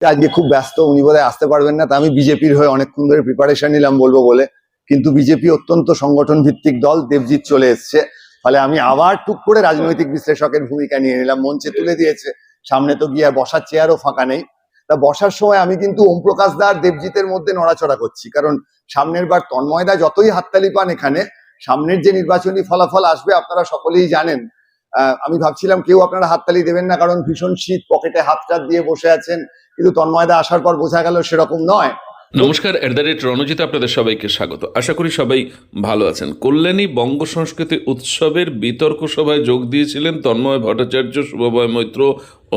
আজকে খুব ব্যস্ত, উনি বোধহয় আসতে পারবেন না, তা আমি বিজেপির হয়ে অনেকক্ষণ ধরে প্রিপারেশন নিলাম বলব বলে। কিন্তু বিজেপি অত্যন্ত সংগঠন ভিত্তিক দল, দেবজিৎ চলে এসছে। ফলে আমি আবার টুক করে রাজনৈতিক বিশ্লেষকের ভূমিকা নিয়ে নিলাম, মঞ্চে তুলে দিয়েছে। সামনে তো গিয়ে বসার চেয়ারও ফাঁকা নেই। তা বসার সময় আমি কিন্তু ওম প্রকাশ দা দেবজিতের মধ্যে নড়াচড়া করছি, কারণ সামনের বার তন্ময়দা যতই হাততালি পান এখানে, সামনের যে নির্বাচনী ফলাফল আসবে আপনারা সকলেই জানেন। আমি ভাবছিলাম কেউ আপনারা হাততালি দেবেন না, কারণ ভীষণ শীত, পকেটে হাত দিয়ে বসে আছেন। কিন্তু তন্ময়দা আসার পর বোঝা গেল সেরকম নয়। নমস্কার এট দ্য রেট রণজিৎ আপনাদের সবাইকে স্বাগত। আশা করি সবাই ভালো আছেন। কল্যাণী বঙ্গ সংস্কৃতি উৎসবের বিতর্ক সভায় যোগ দিয়েছিলেন তন্ময় ভট্টাচার্য, শুভময় মৈত্র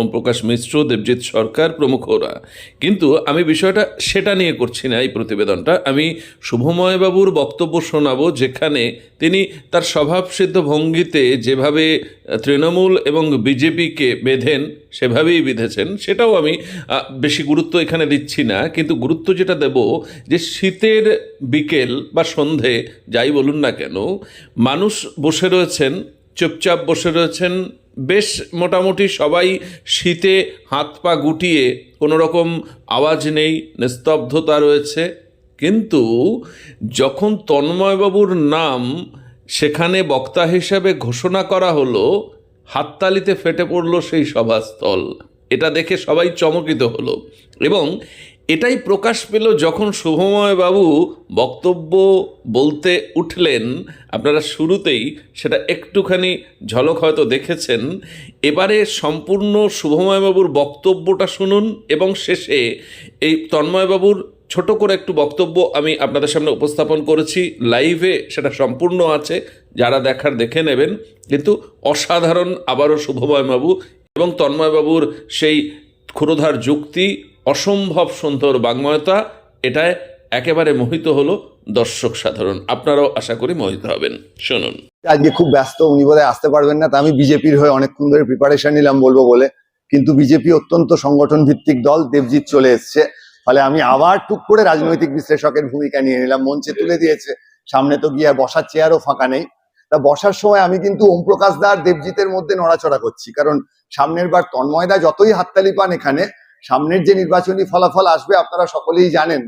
ওমপ্রকাশ মিশ্র, দেবজিৎ সরকার প্রমুখরা কিন্তু আমি বিষয়টা সেটা নিয়ে করছি না এই প্রতিবেদনটা। আমি শুভময়বাবুর বক্তব্য শোনাবো যেখানে তিনি তার স্বভাবসিদ্ধ ভঙ্গিতে যেভাবে তৃণমূল এবং বিজেপিকে বেঁধেন, সেভাবেই বিঁধেছেন, সেটাও আমি বেশি গুরুত্ব এখানে দিচ্ছি না। কিন্তু গুরুত্ব যেটা দেব যে শীতের বিকেল বা সন্ধে, যাই বলুন না কেন, মানুষ বসে রয়েছেন চুপচাপ বসে রয়েছেন। বেশ মোটামুটি সবাই শীতে হাত পা গুটিয়ে কোনো রকম আওয়াজ নেই, নিস্তব্ধতা রয়েছে। কিন্তু যখন তন্ময়বাবুর নাম সেখানে বক্তা হিসাবে ঘোষণা করা হলো, হাততালিতে ফেটে পড়ল সেই সভাস্থল। এটা দেখে সবাই চমকিত হলো এবং এটাই প্রকাশ পেল যখন শুভময় বাবু বক্তব্য বলতে উঠলেন। আপনারা শুরুতেই সেটা একটুখানি ঝলক হয়তো দেখেছেন। এবারে সম্পূর্ণ শুভময় বাবুর বক্তব্যটা শুনুন এবং শেষে এই তন্ময়বাবুর ছোট করে একটু বক্তব্য আমি আপনাদের সামনে উপস্থাপন করেছি। লাইভে সেটা সম্পূর্ণ আছে, যারা দেখার দেখে নেবেন। কিন্তু অসাধারণ আবারও শুভময়বাবু এবং তন্ময়বাবুর সেই ক্ষুরধার যুক্তি অসম্ভব সুন্দর বাংময়তা, এটায় একেবারে মোহিত হলো দর্শক সাধারণ। আপনারাও আশা করি মোহিত হবেন। শুনুন। আজকে খুব ব্যস্ত, উনি বোধহয় আসতে পারবেন না, তা আমি বিজেপির হয়ে অনেকক্ষণ ধরে প্রিপারেশন নিলাম বলব বলে। কিন্তু বিজেপি অত্যন্ত সংগঠন ভিত্তিক দল দেবজিৎ চলে এসছে। ফলে আমি আবার টুক করে রাজনৈতিক বিশ্লেষকের ভূমিকা নিয়ে নিলাম, মঞ্চে তুলে দিয়েছে। সামনে তো গিয়ে বসার চেয়ারও ফাঁকা নেই। তা বসার সময় আমি কিন্তু ওম প্রকাশ দা দেবজিতের মধ্যে নড়াচড়া করছি। কারণ সামনের বার তন্ময়দা যতই হাততালি পান এখানে সামনের যে নির্বাচনী ফলাফল আসবে আপনারা সকলেই জানেন।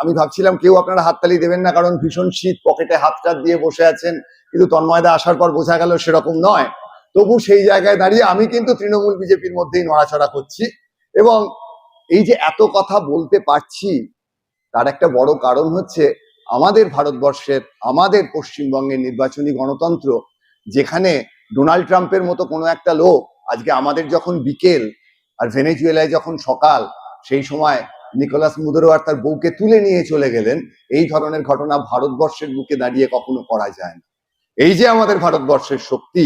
আমি ভাবছিলাম কেউ আপনারা হাততালি দেবেন না, কারণ ভীষণ শীত, পকেটে হাত টাত দিয়ে বসে আছেন, কিন্তু তন্ময়দা আসার পর বোঝা গেল সেরকম নয়। তবু সেই জায়গায় দাঁড়িয়ে আমি কিন্তু তৃণমূল বিজেপির মধ্যেই নড়াচড়া করছি এবং এই যে এত কথা বলতে পারছি, তার একটা বড় কারণ হচ্ছে আমাদের ভারতবর্ষের, আমাদের পশ্চিমবঙ্গের নির্বাচনী গণতন্ত্র, যেখানে ডোনাল্ড ট্রাম্পের মতো কোনো একটা লোক, আজকে আমাদের যখন বিকেল আর ভেনেজুয়েলায় যখন সকাল, সেই সময় নিকোলাস মুদরো আর তার বউকে তুলে নিয়ে চলে গেলেন, এই ধরনের ঘটনা ভারতবর্ষের বুকে দাঁড়িয়ে কখনো করা যায় না। এই যে আমাদের ভারতবর্ষের শক্তি,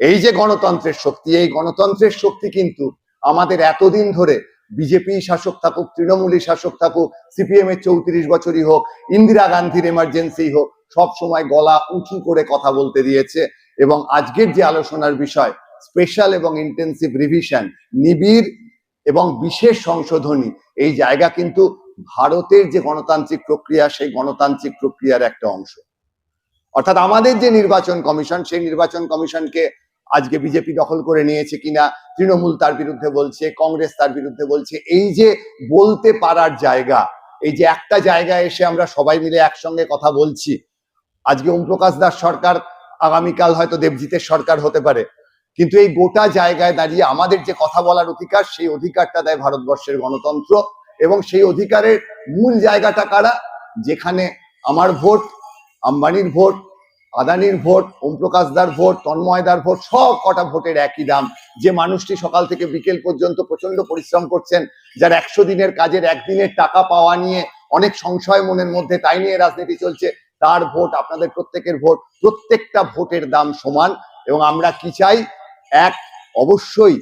এই যে গণতন্ত্রের শক্তি, এই গণতন্ত্রের শক্তি কিন্তু আমাদের এতদিন ধরে বিজেপি শাসক থাকুক, তৃণমূলী শাসক থাকুক, সিপিএম এর চৌত্রিশ বছরই হোক, ইন্দিরা গান্ধীর এমার্জেন্সি হোক, সব সময় গলা উঁচু করে কথা বলতে দিয়েছে এবং আজকের যে আলোচনার বিষয় স্পেশাল এবং ইন্টেন্সিভ রিভিশন, নিবিড় এবং বিশেষ সংশোধনী। এই জায়গা কিন্তু ভারতের যে গণতান্ত্রিক প্রক্রিয়া, সেই গণতান্ত্রিক প্রক্রিয়ার একটা অংশ। অর্থাৎ আমাদের যে নির্বাচন কমিশন, সেই নির্বাচন কমিশনকে আজকে বিজেপি দখল করে নিয়েছে কিনা, তৃণমূল তার বিরুদ্ধে বলছে, কংগ্রেস তার বিরুদ্ধে বলছে, এই যে বলতে পারার জায়গা, এই যে একটা জায়গায় এসে আমরা সবাই মিলে একসঙ্গে কথা বলছি, আজকে ওম প্রকাশ দাস সরকার, আগামীকাল হয়তো দেবজিতের সরকার হতে পারে। কিন্তু এই গোটা জায়গায় দাঁড়িয়ে আমাদের যে কথা বলার অধিকার, সেই অধিকারটা দেয় ভারতবর্ষের গণতন্ত্র। এবং সেই অধিকারের মূল জায়গাটা কারা? যেখানে আমার ভোট, আম্বানির ভোট, আদানির ভোট ওমপ্রকাশদার ভোট তন্ময়দার ভোট, সব কটা ভোটের একই দাম। যে মানুষটি সকাল থেকে বিকেল পর্যন্ত প্রচণ্ড পরিশ্রম করছেন, যার একশো দিনের কাজের একদিনের টাকা পাওয়া নিয়ে অনেক সংশয় মনের মধ্যে, তাই নিয়ে রাজনীতি চলছে, তার ভোট, আপনাদের প্রত্যেকের ভোট, প্রত্যেকটা ভোটের দাম সমান। এবং আমরা কি চাই? এক, অবশ্যই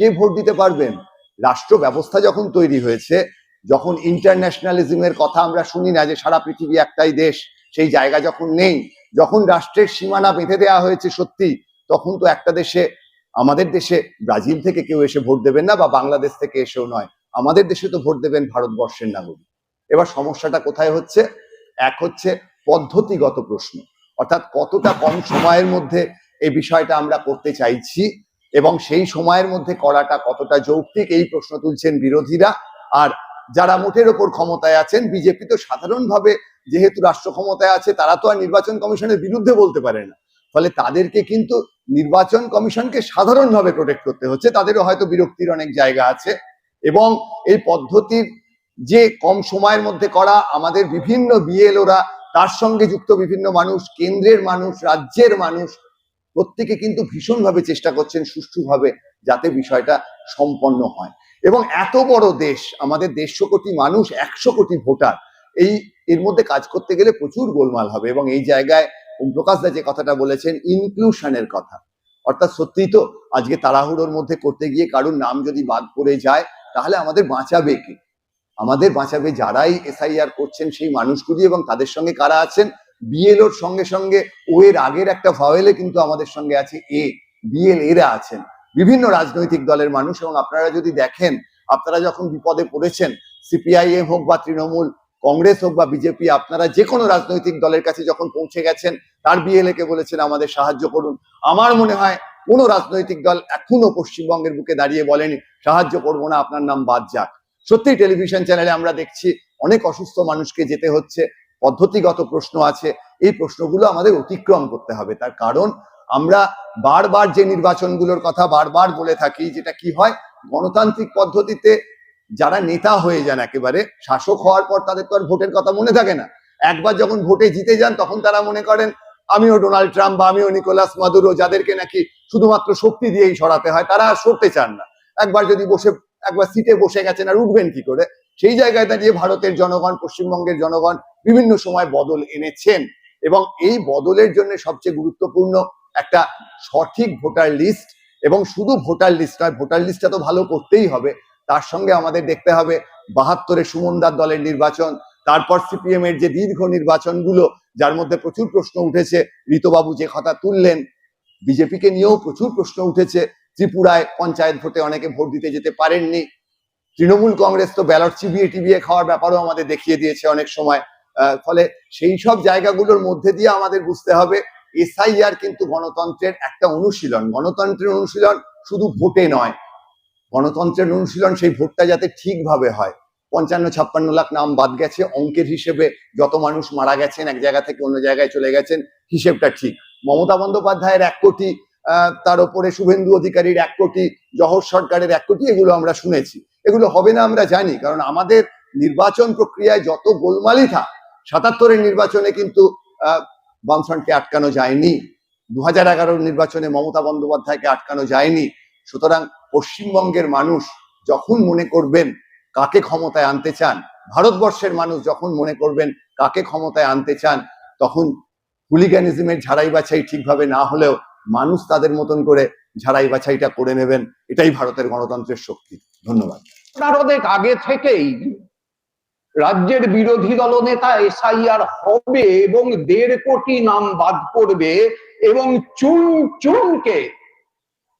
কে ভোট দিতে পারবেন? রাষ্ট্র ব্যবস্থা যখন তৈরি হয়েছে, যখন ইন্টারন্যাশনালিজমের কথা আমরা শুনি না যে সারা পৃথিবী একটাই দেশ, সেই জায়গা যখন নেই, যখন রাষ্ট্রের সীমানা বেঁধে দেওয়া হয়েছে সত্যি, তখন তো একটা দেশে, আমাদের দেশে ব্রাজিল থেকে কেউ এসে ভোট দেবেন না বা বাংলাদেশ থেকে এসেও নয়। আমাদের দেশে তো ভোট দেবেন ভারতবর্ষের নাগরিক। এবার সমস্যাটা কোথায় হচ্ছে? এক হচ্ছে পদ্ধতিগত প্রশ্ন। অর্থাৎ কতটা কম সময়ের মধ্যে এই বিষয়টা আমরা করতে চাইছি এবং সেই সময়ের মধ্যে করাটা কতটা যৌক্তিক এই প্রশ্ন তুলছেন বিরোধীরা। আর যারা মোটের ওপর ক্ষমতায় আছেন, বিজেপি তো সাধারণভাবে যেহেতু রাষ্ট্র ক্ষমতায় আছে, তারা তো আর নির্বাচন কমিশনের বিরুদ্ধে বলতে পারে না। ফলে তাদেরকে কিন্তু নির্বাচন কমিশনকে সাধারণভাবে প্রোটেক্ট করতে হচ্ছে। তাদেরও হয়তো বিরক্তির অনেক জায়গা আছে। এবং এই পদ্ধতির যে কম সময়ের মধ্যে করা, আমাদের বিভিন্ন বিএলওরা তার সঙ্গে যুক্ত বিভিন্ন মানুষ, কেন্দ্রের মানুষ, রাজ্যের মানুষ প্রত্যেকে কিন্তু ভীষণভাবে চেষ্টা করছেন সুষ্ঠুভাবে যাতে বিষয়টা সম্পন্ন হয়। এবং এত বড় দেশ, আমাদের দেড়শো কোটি মানুষ, একশো কোটি ভোটার, এই, এর মধ্যে কাজ করতে গেলে প্রচুর গোলমাল হবে এবং এই জায়গায় প্রকাশ দা যে কথাটা বলেছেন ইনক্লুশনের কথা। অর্থাৎ সত্যিই তো আজকে তাড়াহুড়োর মধ্যে করতে গিয়ে কারুর নাম যদি বাদ পড়ে যায়, তাহলে আমাদের বাঁচাবে কে? আমাদের বাঁচাবে যারাই এসআইআর করছেন সেই মানুষগুলি এবং তাদের সঙ্গে কারা আছেন? বিএলওর সঙ্গে সঙ্গে ও এর আগের একটা ভাওয়েলে কিন্তু আমাদের সঙ্গে আছে এ বিএল এরা আছেন। বিভিন্ন রাজনৈতিক দলের মানুষ এবং আপনারা যদি দেখেন, আপনারা যখন বিপদে পড়েছেন সিপিআইএম হোক বা তৃণমূল, কংগ্রেস হোক বা বিজেপি আপনারা যে কোনো রাজনৈতিক দলের কাছে যখন পৌঁছে গেছেন, তার বিএলএ কে বলেছেন, আমাদের সাহায্য করুন। আমার মনে হয়, কোনো রাজনৈতিক দল এখনও পশ্চিমবঙ্গের বুকে দাঁড়িয়ে বলেনি, সাহায্য করব না, আপনার নাম বাদ যাক। সত্যি টেলিভিশন চ্যানেলে আমরা দেখছি, অনেক অসুস্থ মানুষকে যেতে হচ্ছে পদ্ধতিগত প্রশ্ন আছে, এই প্রশ্নগুলো আমাদের অতিক্রম করতে হবে। তার কারণ, আমরা বারবার যে নির্বাচনগুলোর কথা বারবার বলে থাকি, যেটা কি হয়, গণতান্ত্রিক পদ্ধতিতে যারা নেতা হয়ে যান একেবারে, শাসক হওয়ার পর তাদের তো আর ভোটের কথা মনে থাকে না। একবার যখন ভোটে জিতে যান, তখন তারা মনে করেন, আমিও ডোনাল্ড ট্রাম্প বা আমিও নিকোলাস মাদুরো, যাদেরকে নাকি শুধুমাত্র শক্তি দিয়েই সরাতে হয়, তারা আর সরতে চান না। একবার যদি বসে, একবার সিটে বসে গেছেন আর উঠবেন কি করে? সেই জায়গায় দাঁড়িয়ে ভারতের জনগণ, পশ্চিমবঙ্গের জনগণ বিভিন্ন সময় বদল এনেছেন এবং এই বদলের জন্য সবচেয়ে গুরুত্বপূর্ণ একটা সঠিক ভোটার লিস্ট এবং শুধু ভোটার লিস্ট নয়, ভোটার লিস্টটা তো ভালো করতেই হবে। তার সঙ্গে আমাদের দেখতে হবে বাহাত্তরে সুমনদার দলের নির্বাচন, তারপর সিপিএম এর যে দীর্ঘ নির্বাচনগুলো, যার মধ্যে প্রচুর প্রশ্ন উঠেছে, ঋতবাবু যে কথা তুললেন, বিজেপিকে নিয়েও প্রচুর প্রশ্ন উঠেছে, ত্রিপুরায় পঞ্চায়েত ভোটে অনেকে ভোট দিতে যেতে পারেননি। তৃণমূল কংগ্রেস তো ব্যালট চিবিয়ে টিবিয়ে খাওয়ার ব্যাপারও আমাদের দেখিয়ে দিয়েছে অনেক সময়। ফলে সেই সব জায়গাগুলোর মধ্যে দিয়ে আমাদের বুঝতে হবে, এসআইআর কিন্তু গণতন্ত্রের একটা অনুশীলন। গণতন্ত্রের অনুশীলন শুধু ভোটে নয়, গণতন্ত্রের অনুশীলন সেই ভোটটা যাতে ঠিকভাবে হয়। পঞ্চান্ন, ছাপ্পান্ন লাখ নাম বাদ গেছে, অঙ্কের হিসেবে যত মানুষ মারা গেছেন, এক জায়গা থেকে অন্য জায়গায় চলে গেছেন, হিসেবটা ঠিক। মমতা বন্দ্যোপাধ্যায়ের এক কোটি তার উপরে শুভেন্দু অধিকারীর এক কোটি জহর সরকারের এক কোটি, এগুলো আমরা শুনেছি। এগুলো হবে না আমরা জানি, কারণ আমাদের নির্বাচন প্রক্রিয়ায় যত গোলমালি থাক সাতাত্তরের নির্বাচনে কিন্তু বামফ্রন্টকে আটকানো যায়নি। দু হাজার নির্বাচনে মমতা বন্দ্যোপাধ্যায়কে আটকানো যায়নি। সুতরাং পশ্চিমবঙ্গের মানুষ যখন মনে করবেন কাকে ক্ষমতায় আনতে চান, ভারতবর্ষের মানুষ যখন মনে করবেন কাকে ক্ষমতায় আনতে চান, তখন হুলিগ্যানিজমের ঝাড়াই বাছাই ঠিকভাবে না হলেও মানুষ তাদের মতন করে ঝাড়াই বাছাইটা করে নেবেন। এটাই ভারতের গণতন্ত্রের শক্তি। ধন্যবাদ। আগে থেকেই রাজ্যের বিরোধী দলনেতা এসআইআর হবে এবং দেড় কোটি নাম বাদ করবে এবং চুন চুনকে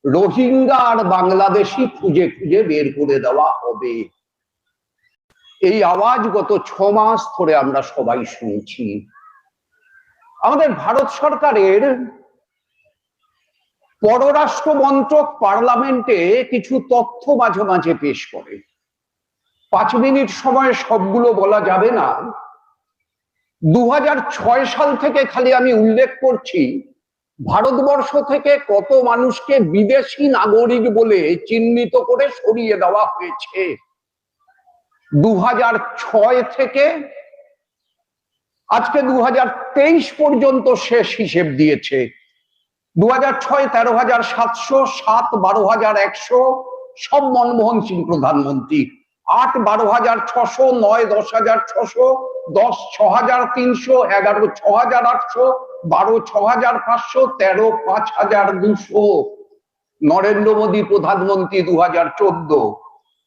রোহিঙ্গা আর বাংলাদেশি খুঁজে খুঁজে বের করে দেওয়া হবে। এই আওয়াজ গত ছ মাস ধরে আমরা সবাই শুনছি। আমাদের ভারত সরকারের পররাষ্ট্র মন্ত্রক পার্লামেন্টে কিছু তথ্য মাঝে মাঝে পেশ করে। পাঁচ মিনিট সময় সবগুলো বলা যাবে না। দু হাজার ছয় সাল থেকে খালি আমি উল্লেখ করছি, ভারতবর্ষ থেকে কত মানুষকে বিদেশি নাগরিক বলে চিহ্নিত করে সরিয়ে দেওয়া হয়েছে। দু থেকে আজকে দু হাজার তেইশ পর্যন্ত শেষ হিসেব দিয়েছে। দু হাজার ছয় তেরো হাজার সাতশো সাত, বারো হাজার একশো, সব মনমোহন সিং প্রধানমন্ত্রী। আট, বারো হাজার ছশো, নয়, দশ হাজার ছশো, দশ, ছ হাজার তিনশো, এগারো, ছ হাজার আটশো, বারো, ছ হাজার পাঁচশো, তেরো, পাঁচ হাজার দুশো। নরেন্দ্র মোদী প্রধানমন্ত্রী দু হাজার চোদ্দ।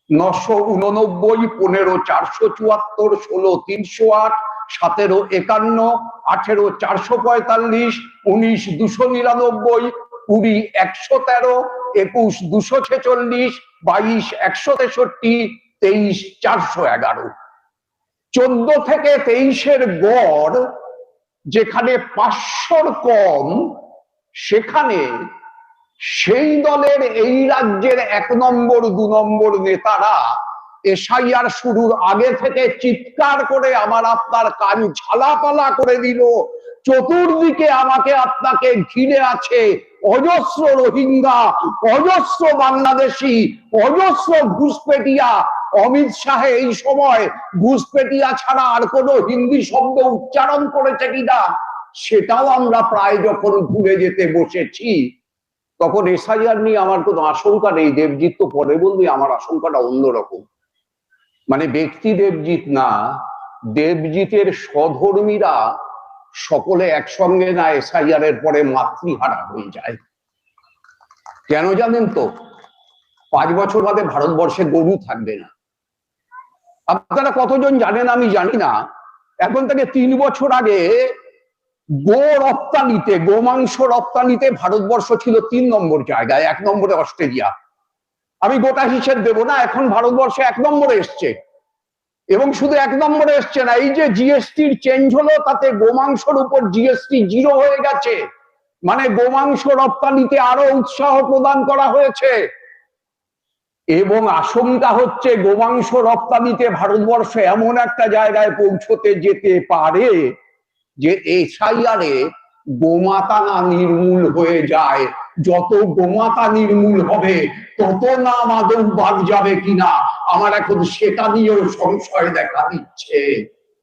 নশো উননব্বই, পনেরো চারশো চুয়াত্তর, ষোলো তিনশো আট, সতেরো একান্ন, আঠেরো চারশো পঁয়তাল্লিশ, উনিশ দুশো নিরানব্বই, কুড়ি একশো তেরো, একুশ দুশো ছেচল্লিশ, বাইশ একশো তেষট্টি তেইশ চারশো এগারো। চোদ্দ থেকে তেইশের গড় যেখানে পাঁচশোর কম, সেখানে সেই দলের এই রাজ্যের এক নম্বর, দু নম্বর নেতারা এসআইআর শুরুর আগে থেকে চিৎকার করে আমার আপনার কান ঝালাপালা করে দিল। চতুর্দিকে আমাকে আপনাকে ঘিরে আছে অজস্র রোহিঙ্গা, অজস্র বাংলাদেশি, অজস্র ঘুষপেটিয়া অমিত শাহ এই সময় ঘুষপেটিয়া ছাড়া আর কোনো হিন্দি শব্দ উচ্চারণ করেছে কিনা, সেটাও আমরা প্রায় যখন ভুলে যেতে বসেছি, তখন এসআইআর নিয়ে আমার কোনো আশঙ্কা নেই, দেবজিৎ তো পরে বলবি আমার আশঙ্কাটা অন্যরকম। মানে ব্যক্তি দেবজিৎ না, দেবজিতের সধর্মীরা সকলে একসঙ্গে না এসআইআর এর পরে মাতৃহারা হয়ে যায়। কেন জানেন তো? পাঁচ বছর বাদে ভারতবর্ষে গরু থাকবে না। আপনারা কতজন জানেন আমি জানি না। এখন থেকে তিন বছর আগে গো রপ্তানিতে গোমাংস রপ্তানিতে ভারতবর্ষ ছিল তিন নম্বর জায়গায়, এক নম্বরে অস্ট্রেলিয়া। আমি গোটা হিসেব দেবো না, এখন ভারতবর্ষে এক নম্বরে এসছে। এবং শুধু এক নম্বরে এসছে না, এই যে জিএসটির চেঞ্জ হলো, তাতে গোমাংসর উপর জিএসটি জিরো হয়ে গেছে। মানে গোমাংস রপ্তানিতে আরও উৎসাহ প্রদান করা হয়েছে। এবং আশঙ্কা হচ্ছে গোমাংস রপ্তানিতে ভারতবর্ষ এমন একটা জায়গায় পৌঁছতে যেতে পারে যে এসআইআরে গোমাতা না নির্মূল হয়ে যায়। যত গোমাতা নির্মূল হবে, তত না মাদক বাদ যাবে কিনা? আমার এখন সেটা নিয়েও সংশয় দেখা দিচ্ছে।